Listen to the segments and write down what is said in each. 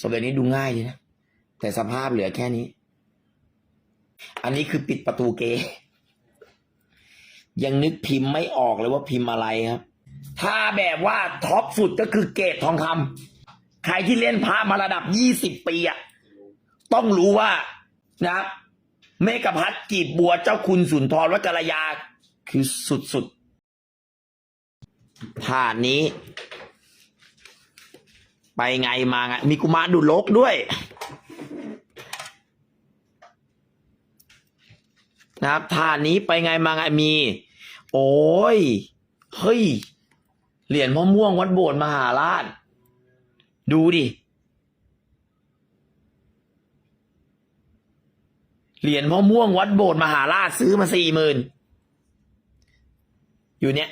สมเด็จนี้ดูง่ายดีนะ แต่สภาพเหลือแค่นี้ อันนี้คือปิดประตูเกยังนึกพิมพ์ไม่ออกเลยว่าพิมพ์อะไรครับ ถ้าแบบว่าท็อปสุดก็คือเกรดทองคำใครที่เล่นพระมาระดับยี่สิบปีอะต้องรู้ว่านะ เมกะพัฒกีบบัวเจ้าคุณสุนทรวัดกรยา คือสุดๆผ่านนี้ ไปไงมาไง มีกุมารดุลกด้วยนะครับท่านี้ไปไงมาไงมี โอ้ย เฮ้ย เหรียญพ่อม่วงวัดโบสถ์มหาราช ดูดิ เหรียญพ่อม่วงวัดโบสถ์มหาราชซื้อมาสี่หมื่นอยู่เนี้ย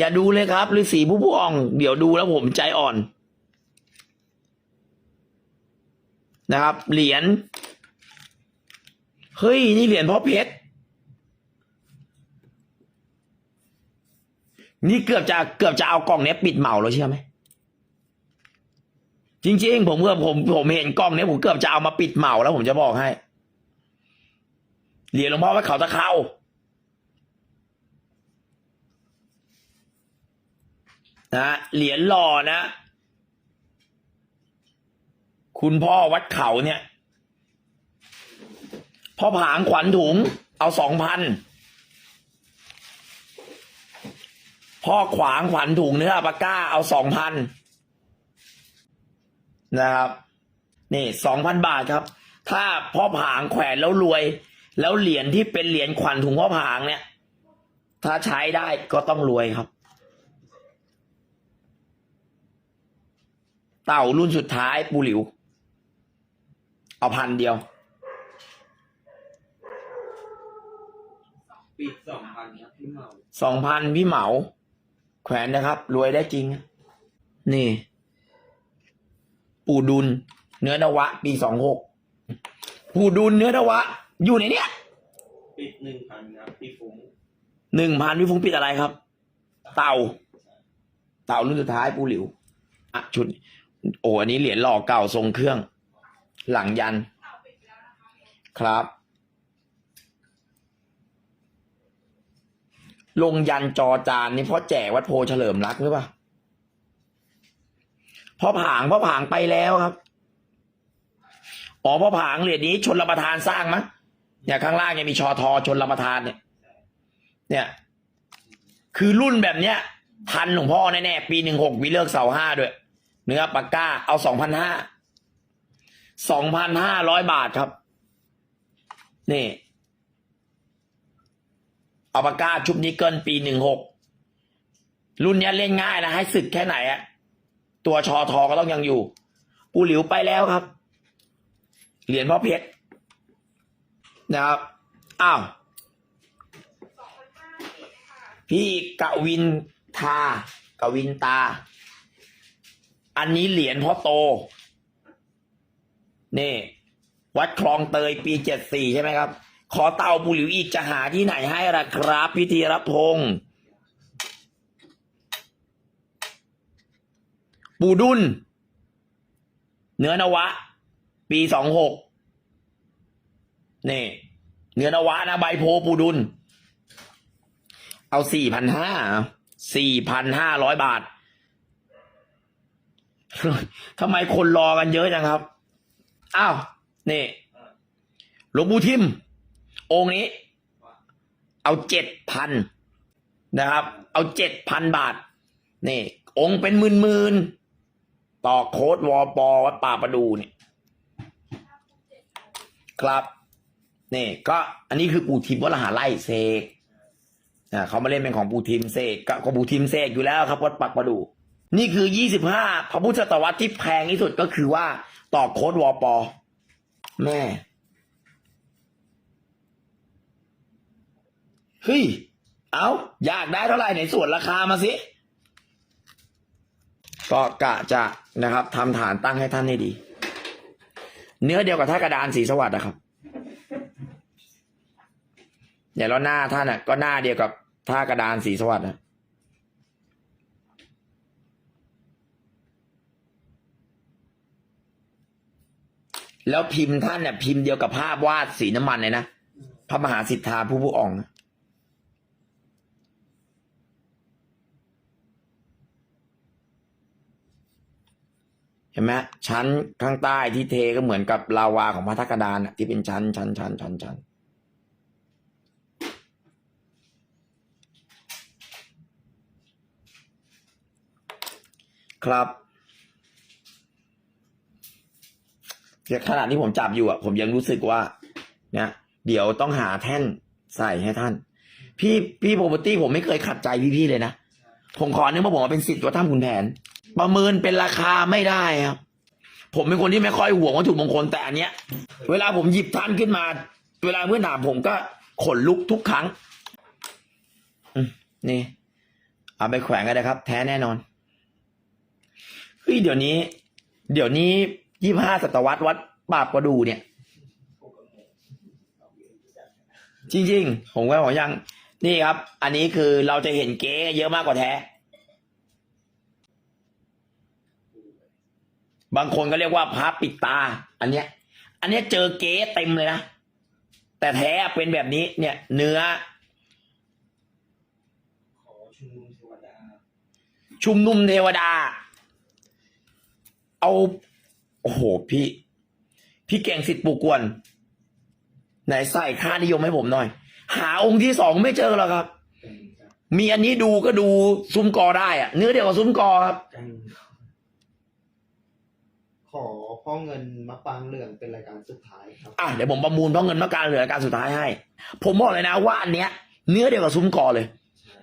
อย่าดูเลยครับฤาษีผู้พวงเดี๋ยวดูแล้วผมใจอ่อน นะครับ เหรียญเฮ้ย นี่เหรียญพ่อเพชรนี่เกือบจะเกือบจะเอากล่องเนี้ยปิดเหมาแล้วเชื่อไหมจริงๆผมเกือบผมผมเห็นกล่องเนี้ยผมเกือบจะเอามาปิดเหมาแล้วผมจะบอกให้ เหรียญหลวงพ่อวัดเขาตะเข้า นะเหรียญหล่อนะ คุณพ่อวัดเขาเนี่ยพ่อผางขวัญถุง เอาสองพันพ่อขวางขวัญถุงเนื้อปาก้าเอาสองพันนะครับ นี่สองพันบาทครับ ถ้าพ่อผางแขวนแล้วรวย แล้วเหรียญที่เป็นเหรียญขวัญถุงพ่อผางเนี่ย ถ้าใช้ได้ก็ต้องรวยครับ เต่ารุ่นสุดท้ายปูหลิว เอาพันเดียว ปิดสองพันครับพี่เหมาสองพันพี่เหมา แขวนนะครับ รวยได้จริง นี่ ปู่ดุล เนื้อนวะ ปีสองหกปู่ดุลเนื้อนวะ อยู่ในเนี้ยปิดหนึ่งพันครับพี่ฟุ้งหนึ่งพันพี่ฟุ้งปิดอะไรครับ เต่า เต่ารุ่นสุดท้ายปูหลิว อะชุด โอ้อันนี้เหรียญหล่อเก่าทรงเครื่อง หลังยัน ครับ ลงยันจอจานนี่พ่อแจกวัดโพเฉลิมรักหรือเปล่าพ่อผางพ่อผางไปแล้วครับอ๋อพ่อผางเหรียญนี้ชนรับประทานสร้างมั้งเนี่ยข้างล่างยังมีชอทอชนรับประทานเนี่ย เนี่ย คือรุ่นแบบเนี้ย ทันหลวงพ่อแน่ๆปีหนึ่งหกมีเลิกเสาห้าด้วย เนื้อปากก้า เอาสองพันห้าสองพันห้าร้อยบาทครับ นี่ เอาปากกาชุบนิกเกิลปีหนึ่งหกรุ่นนี้เล่นง่ายนะ ให้สึกแค่ไหนอะตัวชอทอก็ต้องยังอยู่ปูหลิวไปแล้วครับ เหรียญพ่อเพชรนะครับ อ้าว พี่กวินทากวินตา อันนี้เหรียญพ่อโต นี่ วัดคลองเตยปีเจ็ดสี่ใช่ไหมครับ ขอเต่าปูหลิวอีกจะหาที่ไหนให้ล่ะครับ พิธีรพงษ์ปูดุลเนื้อนวะ ปีสองหกนี่ เนื้อนวะนะใบโพปูดุลเอาสี่พันห้าสี่พันห้าร้อยบาท ทำไมคนรอกันเยอะจังครับ อ้าวนี่หลวงปู่ทิม องค์นี้ เอาเจ็ดพันนะครับ เอาเจ็ดพันบาท นี่ องค์เป็นหมื่นหมื่นต่อโค้ดวอปอวัดป่าประดูเนี่ยครับนี่ก็อันนี้คือปู่ทิมวัดละหาไล่เสกเขามาเล่นเป็นของปู่ทิมเสกก็ของปู่ทิมเสกอยู่แล้วครับวัดปักประดู นี่คือยี่สิบห้าพระพุทธศตวรรษที่แพงที่สุดก็คือว่าต่อโค้ดวอปอแม่เฮ้ย เอาอยากได้เท่าไหร่ไหนส่วนราคามาสิก็กะจะนะครับทำฐานตั้งให้ท่านให้ดี เนื้อเดียวกับท่ากระดานสีสวัสด์นะครับเดี๋ยวแล้วหน้าท่านอะ ก็หน้าเดียวกับท่ากระดานสีสวัสด์นะ แล้วพิมพ์ท่านเนี่ยพิมพ์เดียวกับภาพวาดสีน้ำมันเลยนะพระมหาสิทธาผู้ผู้อองเห็นไหมชั้นข้างใต้ที่เทก็เหมือนกับลาวาของพระทักกดานที่เป็นชั้นชั้นชั้นชั้นชั้นครับ ขณะที่ผมจับอยู่อะ ผมยังรู้สึกว่าเนี่ยเดี๋ยวต้องหาแท่นใส่ให้ท่าน พี่พี่โปรพตี้ผมไม่เคยขัดใจพี่ๆเลยนะผมขอเนื่องว่าผมเป็นสิทธิ์วัดถ้ำคุณแผน ประเมินเป็นราคาไม่ได้ครับผมเป็นคนที่ไม่ค่อยห่วงวัตถุมงคลแต่อันเนี้ย เวลาผมหยิบท่านขึ้นมา เวลาเพื่อนามผมก็ขนลุกทุกครั้งนี่เอาไปแขวนกันนะครับ แท้แน่นอนเฮ้ยเดี๋ยวนี้ เดี๋ยวนี้ ยี่ห้าศตวรรษวัดปราบประดูเนี่ย จริง ๆ ผมก็บอกยัง นี่ครับ อันนี้คือเราจะเห็นเก๊เยอะมากกว่าแท้ บางคนก็เรียกว่าพระปิดตา อันเนี้ย อันเนี้ยเจอเก๊เต็มเลยนะ แต่แท้เป็นแบบนี้ เนี่ย เนื้อชุมนุมเทวดาชุมนุมเทวดาเอา โอ้โหพี่ พี่เก่งสิทธิ์ปูกวน ไหนใส่ค่านิยมให้ผมหน่อย หาองค์ที่สองไม่เจอหรอกครับเป็นครับมีอันนี้ดูก็ดูซุ้มกอได้อะเนื้อเดียวกับซุ้มกอครับกันขอพ่อเงินมะปรางเหลืองเป็นรายการสุดท้ายครับ อะเดี๋ยวผมประมูลเพราะเงินมาการเหลือการสุดท้ายให้ ผมบอกเลยนะว่าอันเนี้ย เนื้อเดียวกับซุ้มกอเลย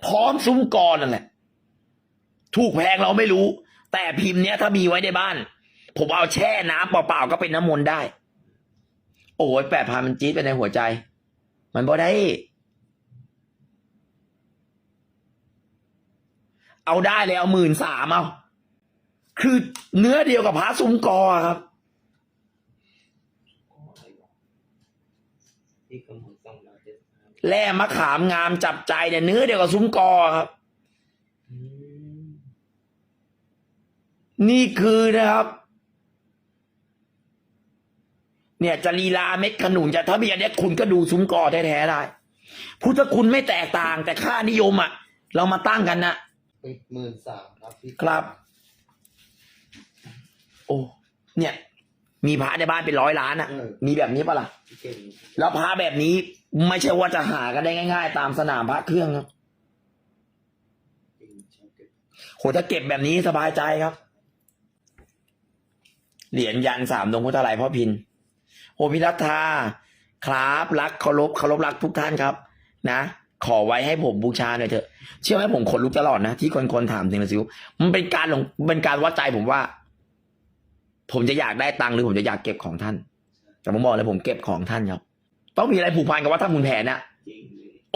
พร้อมซุ้มกอนั่นแหละ ถูกแพงเราไม่รู้ แต่พิมพ์เนี้ยถ้ามีไว้ในบ้าน ผมเอาแช่น้ำเปล่าๆก็เป็นน้ำมนต์ได้ โอ้ยแปดพันมันจี๊ดไปในหัวใจ มันบ่ได้ เอาได้เลยเอาหมื่นสามเอา คือเนื้อเดียวกับพระซุ้มกอครับขออะไรวะที่กำหนดสองร้อยเจ็ดสิบห้าแร่มะขามงามจับใจเนี่ยเนื้อเดียวกับซุ้มกอครับอืมนี่คือนะครับ เนี่ยจะลีลาเม็ดขนุนจะถ้ามีอันเนี้ยคุณก็ดูซุ้มกอแท้ๆได้ พุทธคุณไม่แตกต่างแต่ค่านิยมอะ เรามาตั้งกันนะปิดหมื่นสามครับพี่ครับ โอ้เนี่ย มีพระในบ้านเป็นร้อยล้านอะเออมีแบบนี้ปะล่ะพี่เก่งแล้วพระแบบนี้ไม่ใช่ว่าจะหากันได้ง่าย ๆ ตามสนามพระเครื่องครับจริงชอบเก็บโหถ้าเก็บแบบนี้สบายใจครับ เหรียญยันสามดวงพุทธไลพ่อพิน โอพิรัตธาครับรักเคารพเคารพรักทุกท่านครับ นะ ขอไว้ให้ผมบูชาหน่อยเถอะ เชื่อไหมผมขนลุกตลอดนะ ที่คนคนๆถามถึงนะซิวมันเป็นการหลงเป็นการวัดใจผมว่า ผมจะอยากได้ตังค์หรือผมจะอยากเก็บของท่าน แต่ผมบอกเลยผมเก็บของท่านครับ ต้องมีอะไรผูกพันกับว่าท่านคุณแผนน่ะ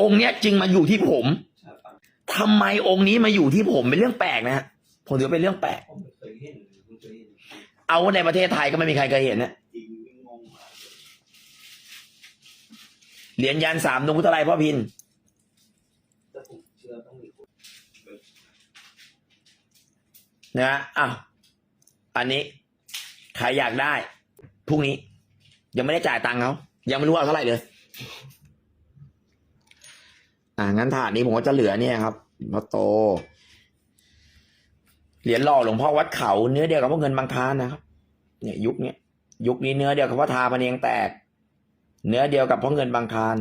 องค์เนี้ยจึงมาอยู่ที่ผมใช่ปะทำไมองค์นี้มาอยู่ที่ผมเป็นเรื่องแปลกนะฮะผมถือเป็นเรื่องแปลก เอาว่าในประเทศไทยก็ไม่มีใครเคยเห็นนะ เหรียญยันสามดวงพุทธไลพ่อพินนะฮะอ้าวอันนี้ใครอยากได้พรุ่งนี้ ยังไม่ได้จ่ายตังค์เขายังไม่รู้เอาเท่าไหร่เลย อ่างั้นถาดนี้ผมก็จะเหลือเนี่ยครับพระโต เหรียญหล่อหลวงพ่อวัดเขาเนื้อเดียวกับพวกเงินบางคานนะครับ เนี่ย ยุคนี้ยุคนี้เนื้อเดียวกับพระทาพะเนียงแตก เนื้อเดียวกับพ่อเงินบางคาร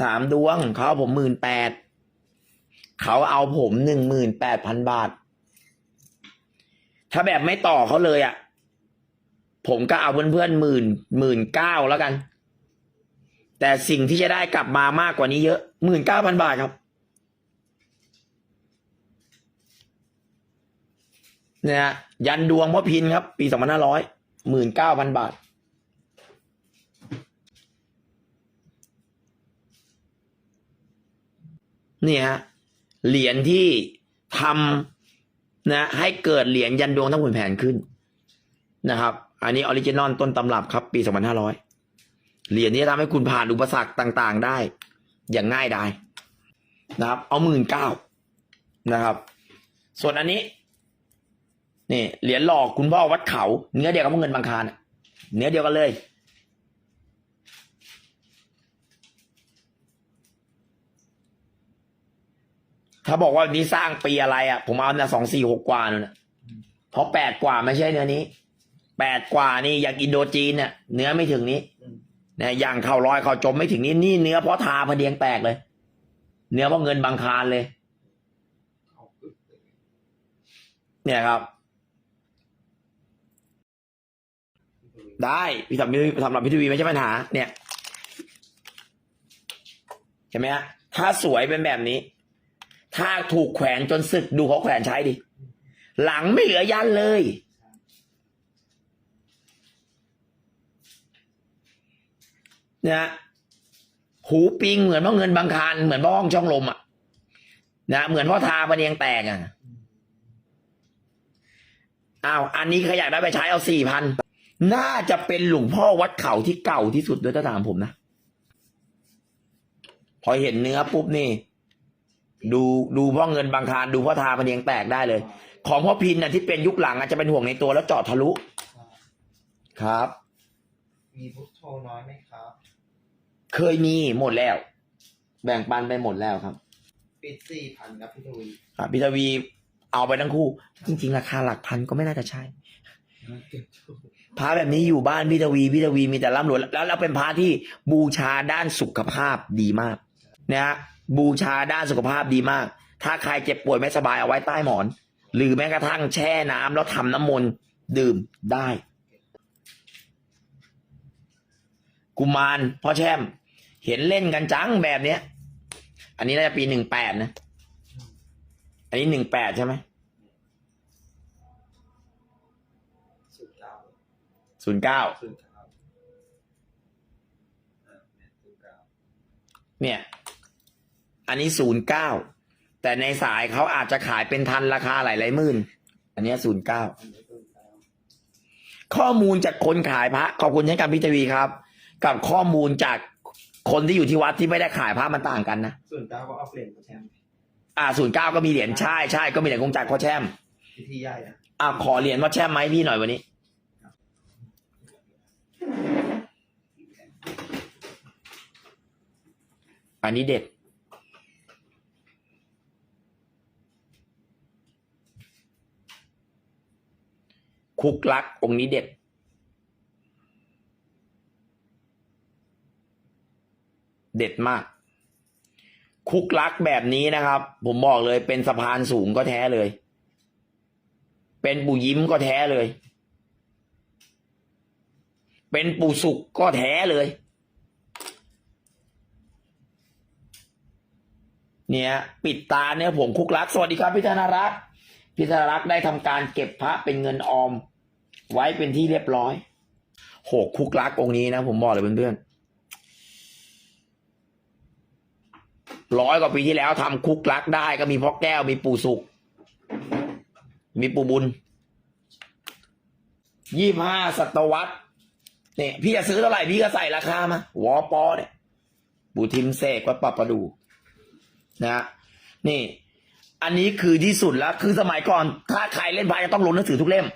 สามดวงเขาเอาผมหมื่นแปดเขาเอาผมหนึ่งหมื่นแปดพันบาท ถ้าแบบไม่ต่อเขาเลยอะ ผมก็เอาเพื่อนๆหมื่นหมื่นเก้าแล้วกัน แต่สิ่งที่จะได้กลับมามากกว่านี้เยอะหมื่นเก้าพันบาทครับเนี่ยยันดวงพ่อพินครับ ปีสองพันห้าร้อยหมื่นเก้าพันบาท นี่ฮะเหรียญที่ทำนะให้เกิดเหรียญยันดวงทั้งขุนแผนขึ้นนะครับ อันนี้ออริจินอลต้นตำรับครับ ปี 2500 เหรียญนี้ทำให้คุณผ่านอุปสรรคต่าง ๆ ได้ อย่างง่ายดายนะครับ เอาหมื่นเก้านะครับ ส่วนอันนี้นี่เหรียญหลอกคุณพ่อวัดเขา เนื้อเดียวกับเงินบางคารเนื้อเดียวกันเลย ถ้าบอกว่านี่สร้างปีอะไรอะ ผมเอาเนี่ยสองสี่หกกว่านู่นน่ะเพราะแปดกว่าไม่ใช่เนื้อนี้แปดกว่านี่อย่างอินโดจีนเนี่ยเนื้อไม่ถึงนี้เนี่ยอย่างเข่าลอยเข่าจมไม่ถึงนี้นี่เนื้อเพราะทาพเดียงแตกเลย เนื้อเพราะเงินบางคารเลย เนี่ยครับ ได้พี่ทำพี่ทำหรับพิทวีไม่ใช่ปัญหา เนี่ยเห็นไหมฮะถ้าสวยเป็นแบบนี้ ถ้าถูกแขวนจนสึกดูเขาแขวนใช้ดิ หลังไม่เหลือยันเลยเนี่ยหูปิงเหมือนพ่อเงินบางคารเหมือนพ่อห้องช่องลมอะนะเหมือนพ่อทาปะเนียงแตกอะอ้าวอันนี้ใครอยากได้ไปใช้เอาสี่พันน่าจะเป็นหลวงพ่อวัดเขาที่เก่าที่สุดด้วยถ้าถามผมนะ พอเห็นเนื้อปุ๊บนี่ ดูดูพ่อเงินบางคารดูพ่อทาปะเนียงแตกได้เลย ของพ่อพินน่ะที่เป็นยุคหลังอาจจะเป็นห่วงในตัวแล้วเจาะทะลุใช่ครับ มีพุทโธน้อยไหมครับ เคยมีหมดแล้ว แบ่งปันไปหมดแล้วครับ ปิดสี่พันครับพี่ทวีครับพี่ทวีเอาไปทั้งคู่ จริง ๆ ราคาหลักพันก็ไม่น่าจะใช่เก็บถูกพระแบบนี้อยู่บ้านพี่ทวีพี่ทวีมีแต่ร่ำรวยแล้วแล้วเป็นพระที่บูชาด้านสุขภาพดีมากนะฮะ บูชาด้านสุขภาพดีมาก ถ้าใครเจ็บป่วยไม่สบายเอาไว้ใต้หมอน หรือแม้กระทั่งแช่น้ำแล้วทำน้ำมนต์ดื่มได้ กุมารพ่อแช่ม เห็นเล่นกันจังแบบเนี้ย อันนี้น่าจะปีหนึ่งแปดนะ อันนี้หนึ่งแปดใช่ไหมสุดเก้าศูนย์เก้าสุดเก้าอ่าเนี่ยสุดเก้าเนี่ย อันนี้ศูนย์เก้าแต่ในสายเขาอาจจะขายเป็นทันราคาหลายหลายๆหมื่น อันเนี้ศูนย์เก้าอันนี้สุดเก้าข้อมูลจากคนขายพระขอบคุณเช่นกันพี่ทวีครับ กับข้อมูลจากคนที่อยู่ที่วัดที่ไม่ได้ขายพระมันต่างกันนะส่วนเก้าก็เอาเหรียญมาแชมป์อ่าศูนย์เก้าก็มีเหรียญใช่ใช่ก็มีเหรียญคงจักรพ่อแช่มพิธีใหญ่อะอ่าขอเหรียญพ่อแช่มไหมาให้พี่หน่อยวันนี้อันนี้เด็ด คุกลักองค์นี้เด็ด เด็ดมาก คุกลักแบบนี้นะครับ ผมบอกเลยเป็นสะพานสูงก็แท้เลย เป็นปู่ยิ้มก็แท้เลย เป็นปู่สุกก็แท้เลย เนี่ย ปิดตาเนี่ยผมคุกลัก สวัสดีครับพี่ธนรักษ์พี่ธนรักษ์ได้ทำการเก็บพระเป็นเงินออม ไว้เป็นที่เรียบร้อยโหคุกลักองค์นี้นะผมบอกเลยเพื่อนๆร้อยกว่าปีที่แล้วทำคุกลักได้ก็มีพ่อแก้วมีปู่สุก มีปู่บุญยี่ห้าศตวรรษเนี่ยพี่จะซื้อเท่าไหร่พี่ก็ใส่ราคามาวอปอเนี่ยปู่ทิมเสกวัดปะประดูนะฮะนี่ อันนี้คือที่สุดแล้ว คือสมัยก่อน ถ้าใครเล่นพายจะต้องลงหนังสือทุกเล่ม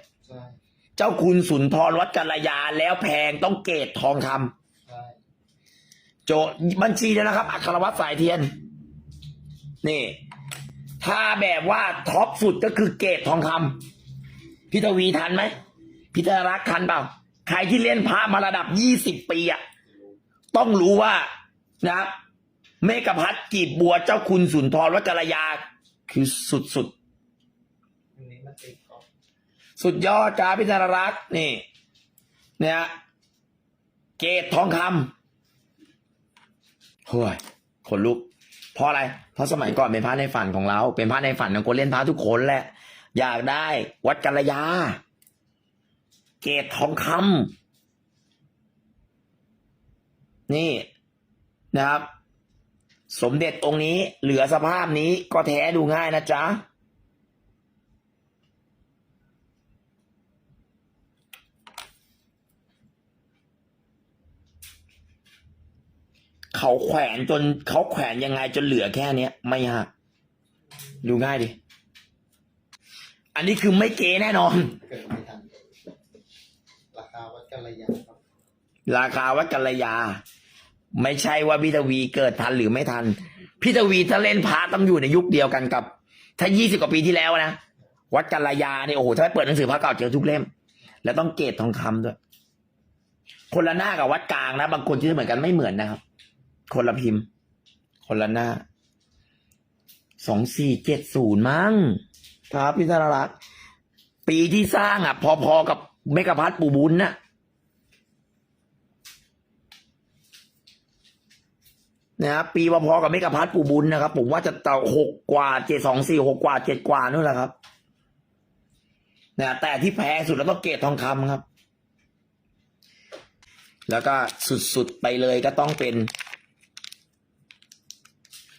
เจ้าคุณสุนทรวัดกัลยาแล้วแพงต้องเกตทองคำใช่โจบัญชีเนี่ยนะครับ อัครวัตรสายเทียน นี่ ถ้าแบบว่าท็อปสุดก็คือเกตทองคำพี่ทวีทันไหมพี่ธนรักษ์ทันเปล่า ใครที่เล่นพระมาระดับยี่สิบปีอะต้องรู้ว่านะครับเมกะพัฒกีบบัวเจ้าคุณสุนทรวัดกัลยา คือสุดสุดอันนี้มันติดกรอบๆ สุดยอดจ้าพี่ธนรักษ์นี่เนี่ยเกตทองคำเฮ้ยขนลุก เพราะอะไร เพราะสมัยก่อนเป็นพระในฝันของเรา เป็นพระในฝันของคนเล่นพระทุกคนแหละ อยากได้วัดกัลยา เกตทองคำนี่นะครับ สมเด็จองค์นี้เหลือสภาพนี้ก็แท้ดูง่ายนะจ๊ะ เขาแขวนจนเขาแขวนยังไงจนเหลือแค่เนี้ย ไม่ยากดูง่ายดิ อันนี้คือไม่เก๋แน่นอน เกิดไม่ทันราคาวัดกัลลยาครับราคาวัดกัลยา ไม่ใช่ว่าพี่ทวีเกิดทันหรือไม่ทันพี่ทวีถ้าเล่นพาต้องอยู่ในยุคเดียวกันกับ ถ้ายี่สิบกว่าปีที่แล้วนะวัดกัลยาเนี่ยโอ้โหถ้าไปเปิดหนังสือพระเก่าเจอทุกเล่ม แล้วต้องเกรดทองคำด้วย คนละหน้ากับวัดกลางนะ บางคนที่เหมือนกันไม่เหมือนนะครับ คนละพิมพ์ คนละหน้า สองสี่เจ็ดศูนย์มั้ง ครับพี่ธนรักษ์ปีที่สร้างอะ พอๆกับเมกะพัทปูบุญน่ะนะครับปีพอๆกับเมกะพัทปูบุญนะครับ ผมว่าจะต่าหกกว่าเจ็ดสองสี่หกกว่าเจ็ดกว่านู่นแหละครับนะแต่ที่แพงสุดแล้วต้องเกรดทองคำครับ แล้วก็สุดๆไปเลยก็ต้องเป็น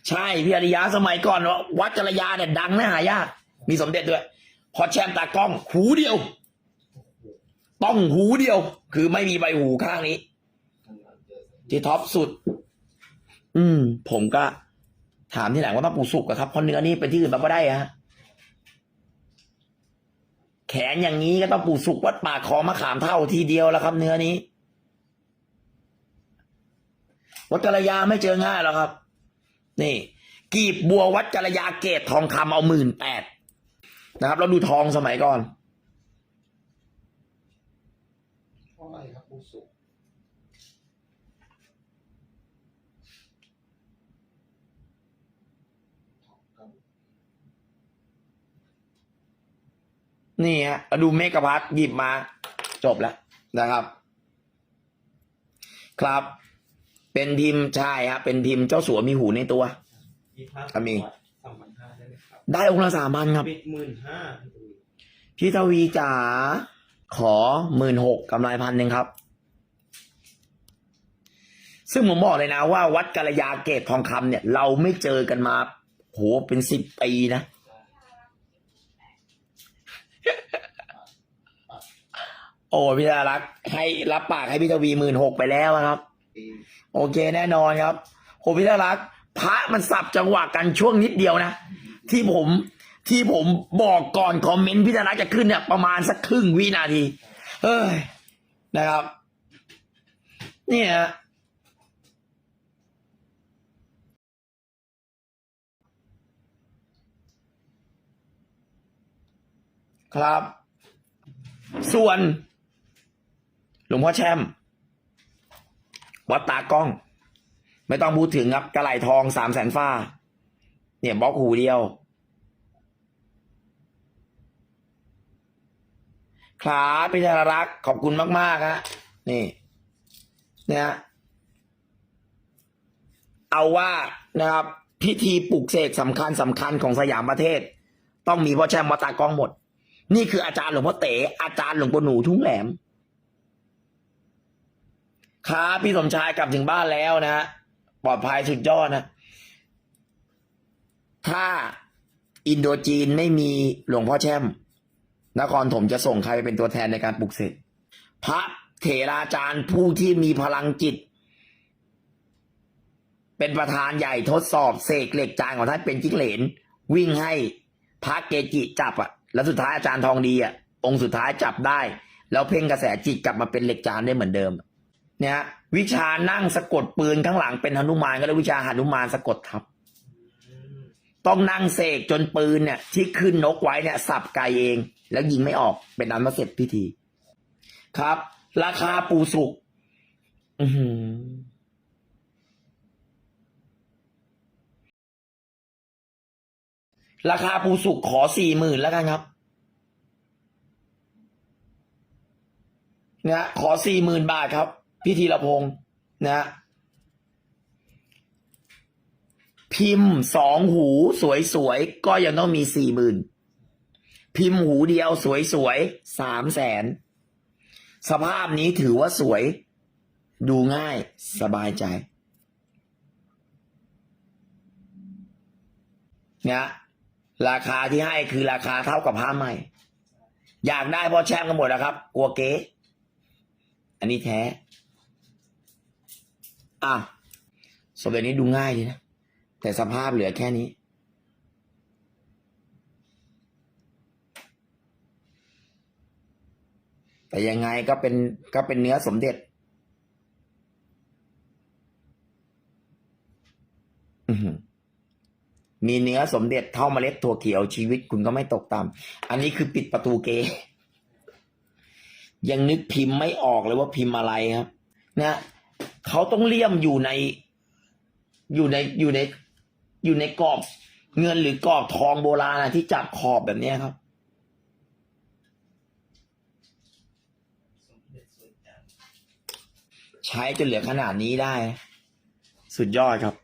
ใช่พี่อริยะสมัยก่อนว่าวัดกัลยาเนี่ยดังนะหายากมีสมเด็จด้วย พอแชมตากล้องหูเดียว ต้องหูเดียว คือไม่มีใบหูข้างนี้ที่ท็อปสุด อืม ผมก็ ถามที่หลังว่าต้องปูสุกอะครับเพราะเนื้อนี่เป็นที่อื่นมาไม่ได้ฮะแขนอย่างนี้ก็ต้องปูสุกวัดปากคอมะขามเท่าทีเดียวแล้วครับ เนื้อนี้วัดกัลยาไม่เจอง่ายหรอกครับ นี่ กีบบัววัดกัลยาเกตทองคำเอาหมื่นแปดนะครับ เราดูทองสมัยก่อนเท่าไหร่ครับปูสุกครับนี่ฮะเอาดูเมกะพัทหยิบมา จบแล้วนะครับ ครับ เป็นพิมพ์ใช่ฮะเป็นพิมพ์เจ้าสัวมีหูในตัวยี่ห้าก็มี สามพันห้าได้ไหมครับได้องค์ละสามพันครับ ปิดหมื่นห้าพี่ทวีจ๋าขอหมื่นหกกำไรพันหนึ่งครับ ซึ่งผมบอกเลยนะว่าวัดกัลยาเกตทองคำเนี่ย เราไม่เจอกันมาโหเป็นสิบปีนะ โอ้พี่ธารักษ์ให้รับปากให้พี่ทวีหมื่นหกไปแล้วครับปี โอเคแน่นอนครับโหพี่ธารักษ์พระมันสับจังหวะกันช่วงนิดเดียวนะ ที่ผมที่ผมบอกก่อนคอมเมนต์พี่ธารักษ์จะขึ้นเนี่ยประมาณสักครึ่งวินาทีเฮ้ยนะครับ เนี่ยครับ ส่วน หลวงพ่อแช่ม วัดตากล้อง ไม่ต้องพูดถึงครับกระไหลทองสามแสนฟ้า เนี่ยบล็อกหูเดียว ครับพิจารรักขอบคุณมาก ๆ ฮะ นี่ เนี่ยเอาว่านะครับ พิธีปลุกเสกสำคัญสำคัญของสยามประเทศ ต้องมีพ่อแช่มวัดตากล้องหมด นี่คืออาจารย์หลวงพ่อเต๋อาจารย์หลวงปู่หนูทุ่งแหลม ครับพี่สมชายกลับถึงบ้านแล้วนะปลอดภัยสุดยอดนะ ถ้าอินโดจีนไม่มีหลวงพ่อแช่ม นครถมจะส่งใครไปเป็นตัวแทนในการปลุกเสกพระเถราจารย์ผู้ที่มีพลังจิต เป็นประธานใหญ่ทดสอบเสกเหล็กจานของท่านเป็นจิ้งเหลน วิ่งให้พระเกจิจับอะแล้วสุดท้ายอาจารย์ทองดีอะองค์สุดท้ายจับได้ แล้วเพ่งกระแสจิตกลับมาเป็นเหล็กจานได้เหมือนเดิม เนี่ยฮะวิชานั่งสะกดปืนข้างหลังเป็นหนุมานก็เรียวิชาหนุมานสะกดทับ ต้องนั่งเสกจนปืนเนี่ย ที่ขึ้นนกไว้เนี่ยสับไกเอง แล้วยิงไม่ออกเป็นอันมาเสร็จพิธี ครับ ราคาปูสุกอืราคาปูสุกขอสี่หมื่นแล้วกันครับนะขอสี่หมื่นบาทครับ พี่ธีรพงศ์นะ พิมพ์สองหูสวยๆ ก็ยังต้องมีสี่หมื่นพิมพ์หูเดียวสวยๆสามแสนสภาพนี้ถือว่าสวย ดูง่ายสบายใจนี่ยราคาที่ให้คือราคาเท่ากับผ้าใหม่ อยากได้เพอแช่มกันหมดนะครับ กลัวเก๊อันนี้แท้ อะสมเด็จนี้ดูง่ายดีนะ แต่สภาพเหลือแค่นี้ แต่ยังไงก็เป็นก็เป็นเนื้อสมเด็จมีเนื้อสมเด็จเท่าเมล็ดถั่วเขียวชีวิตคุณก็ไม่ตกต่ำอันนี้คือปิดประตูเกยยังนึกพิมพ์ไม่ออกเลยว่าพิมพ์อะไรครับ นะ เขาต้องเลี่ยมอยู่ใน อยู่ในอยู่ในอยู่ในกรอบเงินหรือกรอบทองโบราณที่จับขอบแบบนี้ครับใช้จนเหลือขนาดนี้ได้ สุดยอดครับ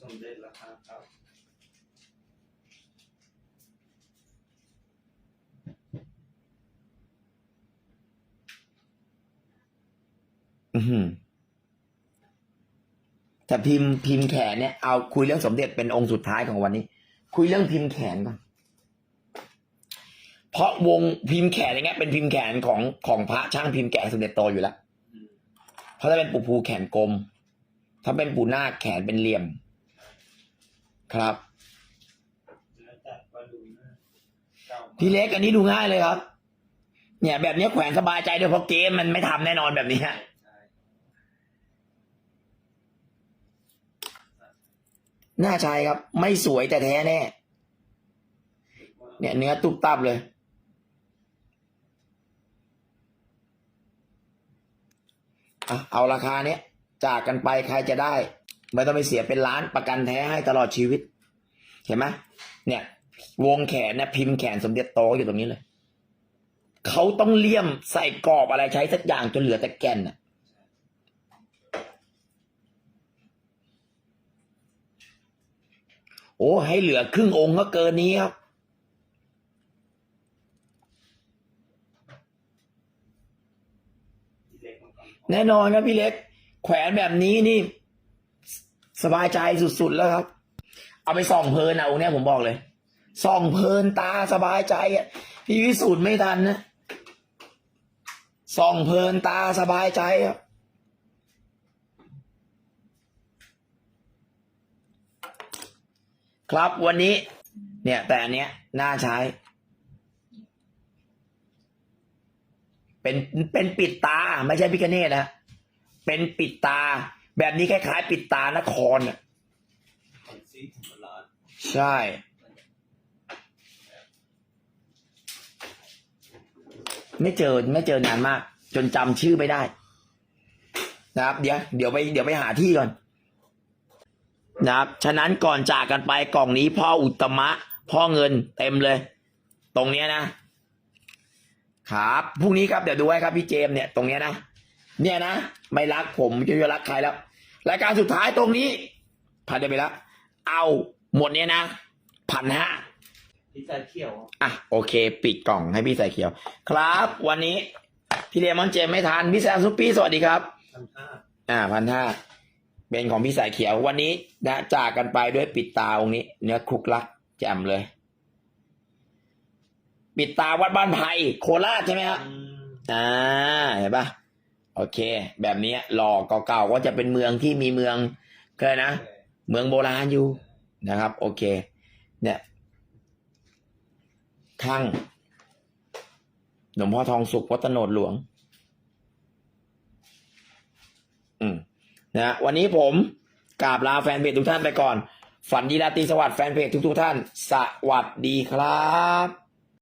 สมเด็จราคาเก่า อือหือแต่พิมพ์พิมพ์แขนเนี่ยเอาคุยเรื่องสมเด็จเป็นองค์สุดท้ายของวันนี้ คุยเรื่องพิมพ์แขนก่อนเพราะวงพิมพ์แขนอย่างเงี้ยเป็นพิมพ์แขนของของพระช่างพิมพ์แกะสมเด็จโตอยู่แล้วเพราะถ้าเป็นปู่ภูแขนกลม ถ้าเป็นปู่นาคแขนเป็นเหลี่ยม ครับพี่เล็กอันนี้ดูง่ายเลยครับ เนี่ย แบบนี้แขวนสบายใจด้วยเพราะเกมมันไม่ทำแน่นอนแบบนี้ฮะ ใช่น่าใช้ครับ ไม่สวยแต่แท้แน่ เนี่ยเนื้อตุบตับเลย เอาราคาเนี้ยจากกันไปใครจะได้ ไม่ต้องไปเสียเป็นล้านประกันแท้ให้ตลอดชีวิต เห็นไหมเนี่ย วงแขนเนี่ยพิมพ์แขนสมเด็จโตอยู่ตรงนี้เลยเขาต้องเลี่ยมใส่กรอบอะไรใช้สักอย่างจนเหลือแต่แก่นน่ะ โอ้ให้เหลือครึ่งองค์ก็เกินนี้ครับ แน่นอนครับพี่เล็ก แขวนแบบนี้นี่ สบายใจสุดๆแล้วครับ เอาไปส่องเพลินเอาเนี่ยผมบอกเลยส่องเพลินตาสบายใจอะ พี่วิสูตรไม่ทันนะส่องเพลินตาสบายใจครั ครับวันนี้ เนี่ย แต่อันเนี้ยน่าใช้ เป็นเป็นปิดตา ไม่ใช่พิคเนตนะเป็นปิดตา แบบนี้คล้ายๆ ปิดตานครน่ะคอนซีธรรมราชใช่ ไม่เจอไม่เจอนานมาก จนจำชื่อไม่ได้ นะครับ เดี๋ยวเดี๋ยวไปเดี๋ยวไปหาที่ก่อน นะครับ ฉะนั้นก่อนจากกันไปกล่องนี้พ่ออุตตมะ พ่อเงินเต็มเลย ตรงเนี้ยนะ ครับพรุ่งนี้ครับเดี๋ยวดูให้ครับพี่เจมส์เนี่ยตรงเนี้ยนะ เนี่ยนะ ไม่รักผมจะจะรักใครแล้ว รายการสุดท้ายตรงนี้ผ่านได้ไปแล้ว เอาหมดเนี้ยนะพันห้าพิซซ่าเขียวอะโอเค ปิดกล่องให้พี่ใส่เขียว ครับ วันนี้พี่เลมอนเจมส์ไม่ทันพี่แซมซุปปี้สวัสดีครับพันห้าอ่าพันห้า เป็นของพี่สายเขียววันนี้นะจากกันไปด้วยปิดตาองค์นี้ เนื้อคลุกลักแจ่มเลย ปิดตาวัดบ้านไผ่โคราชใช่ไหมครับอืมอ่าเห็นปะโอเค แบบนี้หล่อเก่าๆก็จะเป็นเมืองที่มีเมืองเคยนะเมืองโบราณอยู่นะครับ โอเค เนี่ยข้างหลวงพ่อทองสุขวัดโตโนดหลวง อืม นะวันนี้ผมกราบลาแฟนเพจทุกท่านไปก่อน ฝันดีราตรีสวัสดิ์แฟนเพจทุกๆท่าน สวัสดีครับ